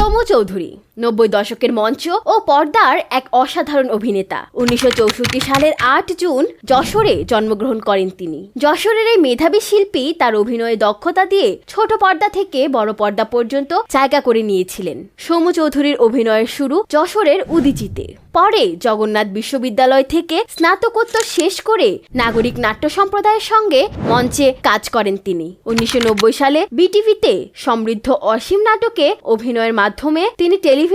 সৌম্য চৌধুরী। নব্বই দশকের মঞ্চ ও পর্দার এক অসাধারণ অভিনেতা। উনিশশো চৌষট্টি সালের আট জুন যশোরে জন্মগ্রহণ করেন তিনি। যশোরের এই মেধাবী শিল্পী তার অভিনয়ে দক্ষতা দিয়ে ছোট পর্দা থেকে বড় পর্দা পর্যন্ত জায়গা করে নিয়েছিলেন। সৌম্য চৌধুরীর অভিনয়ের শুরু যশোরের উদিচিতে। পরে জগন্নাথ বিশ্ববিদ্যালয় থেকে স্নাতকোত্তর শেষ করে নাগরিক নাট্য সম্প্রদায়ের সঙ্গে মঞ্চে কাজ করেন তিনি। উনিশশো নব্বই সালে বিটিভিতে সমৃদ্ধ অসীম নাটকে অভিনয়ের মাধ্যমে তিনি টেলিভিশনে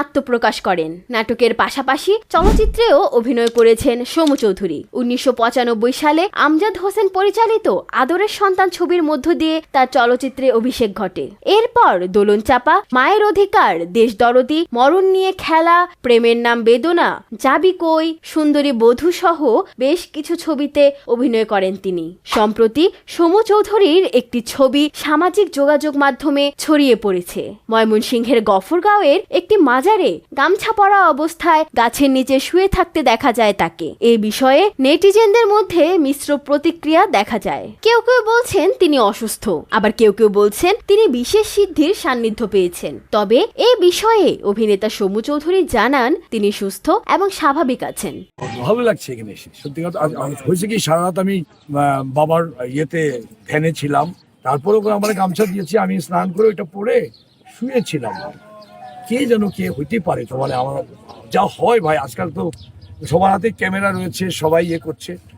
আত্মপ্রকাশ করেন। নাটকের পাশাপাশি চলচ্চিত্রেও অভিনয় করেছেন সোমু চৌধুরী। উনিশশো পঁচানব্বই সালে আমজাদ হোসেন পরিচালিত আদরের সন্তান ছবির মধ্য দিয়ে তার চলচ্চিত্রে অভিষেক ঘটে। এরপর দোলন চাপা, মায়ের অধিকার, দেশ দরদি, মরণ নিয়ে খেলা, প্রেমের নাম বেদনা, যাবি কই, সুন্দরী বধূ সহ বেশ কিছু ছবিতে অভিনয় করেন তিনি। সম্প্রতি সোমু চৌধুরীর একটি ছবি সামাজিক যোগাযোগ মাধ্যমে ছড়িয়ে পড়েছে। ময়মনসিংহের গফরগাঁওয়ের একটি মাজারে গামছা পরা অবস্থায় গাছের নিচে শুয়ে থাকতে দেখা যায় তাকে। এ বিষয়ে নেটিজেনদের মধ্যে মিশ্র প্রতিক্রিয়া দেখা যায়। কেউ কেউ বলছেন তিনি অসুস্থ, আবার কেউ কেউ বলছেন তিনি বিশেষ সিদ্ধির সান্নিধ্য পেয়েছেন। তবে এ বিষয়ে অভিনেতা সোমু চৌধুরী জানান তিনি সুস্থ এবং স্বাভাবিক আছেন। ভালো লাগছে এখানে এসে। সত্যি কথা হয়েছে কি, সারা রাত আমি বাবার ইয়েতে ধ্যানে ছিলাম। তারপরে ওকে আমার গামছা দিয়েছি, আমি স্নান করে ওইটা পরে শুয়েছিলাম। কে যেন কে হইতে পারে তো মানে আমার যা হয় ভাই, আজকাল তো সবার হাতে ক্যামেরা রয়েছে, সবাই ইয়ে করছে।